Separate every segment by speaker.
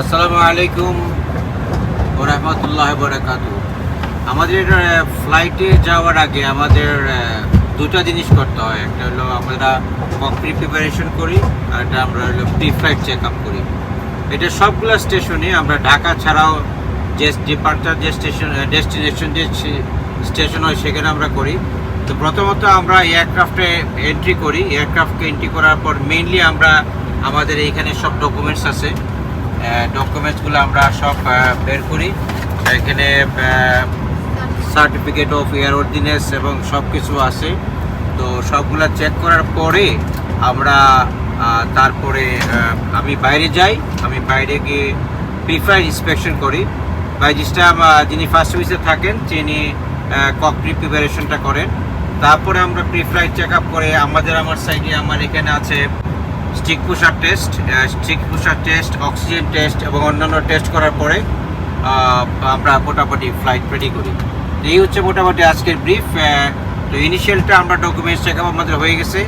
Speaker 1: আসসালামু আলাইকুম রহমতুল্লাহ বরাকাত আমাদের ফ্লাইটে যাওয়ার আগে আমাদের দুটো জিনিস করতে হয়। একটা হলো আমরা প্রি প্রিপারেশন করি, আর একটা আমরা হলো প্রি ফ্লাইট চেক আপ করি। এটা সবগুলো স্টেশনে আমরা ঢাকা ছাড়াও যে ডিপার্চার যে স্টেশন ডেস্টিনেশন যে স্টেশন হয় সেখানে আমরা করি। তো প্রথমত আমরা এয়ারক্রাফটে এন্ট্রি করি। এয়ারক্রাফটকে এন্ট্রি করার পর মেইনলি আমরা আমাদের এইখানে সব ডকুমেন্টস আছে। ডকুমেন্টসগুলো আমরা সব বের করি। এখানে সার্টিফিকেট অফ এয়ারওয়ার্দিনেস এবং সব কিছু আছে। তো সবগুলো চেক করার পরে আমরা তারপরে আমি বাইরে যাই। আমি বাইরে গিয়ে প্রিফার ইন্সপেকশন করি। বাইজিস্টা যিনি ফার্স্ট সার্ভিসে থাকেন, তিনি ককপ্রি প্রিপারেশনটা করেন। তারপরে আমরা প্রি ফ্লাইট চেক আপ করে, আমাদের আমার সাইডে আমার এখানে আছে stick pusher test stick pusher test oxygen test এবং অন্যান্য টেস্ট করার পরে আমরা মোটামুটি ফ্লাইট রেডি করি। এই হচ্ছে মোটামুটি আজকের ব্রিফ তো ইনিশিয়ালটা আমরা ডকুমেন্টস চেক আমাদের হয়ে গেছে।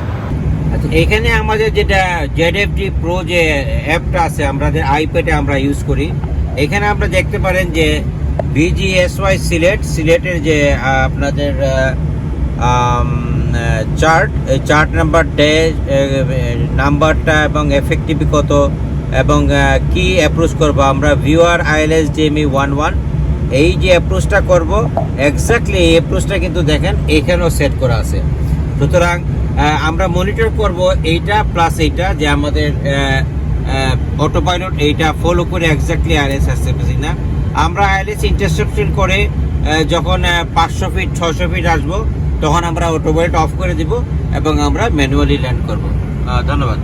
Speaker 1: আচ্ছা এখানে আমাদের যেটা জেড এফ ডি প্রো যে অ্যাপটা আছে আমাদের আইপ্যাডে আমরা ইউজ করি, এখানে আমরা দেখতে পারেন যে বিজিএসওয়াই সিলেট, সিলেটের যে আপনাদের চার্ট। এই চার্ট নাম্বার ডে নাম্বারটা এবং এফেক্টিভ কত এবং কি অ্যাপ্রোচ করব? আমরা ভিউয়ার আইএলএস জেমি ওয়ান ওয়ান এই যে অ্যাপ্রোচটা করব এক্স্যাক্টলি এই অ্যাপ্রোচটা কিন্তু দেখেন এখানেও সেট করা আছে। সুতরাং আমরা মনিটর করব এইটা প্লাস এইটা যে আমাদের অটো পাইলট এইটা ফলো করে এক্স্যাক্টলি আইএলএস আসছে না। আমরা আইএলএস ইন্টারসেপশন করে যখন পাঁচশো ফিট ছশো ফিট আসব তখন আমরা অটো অফ করে দিব এবং আমরা ম্যানুয়ালি ল্যান্ড করব। ধন্যবাদ।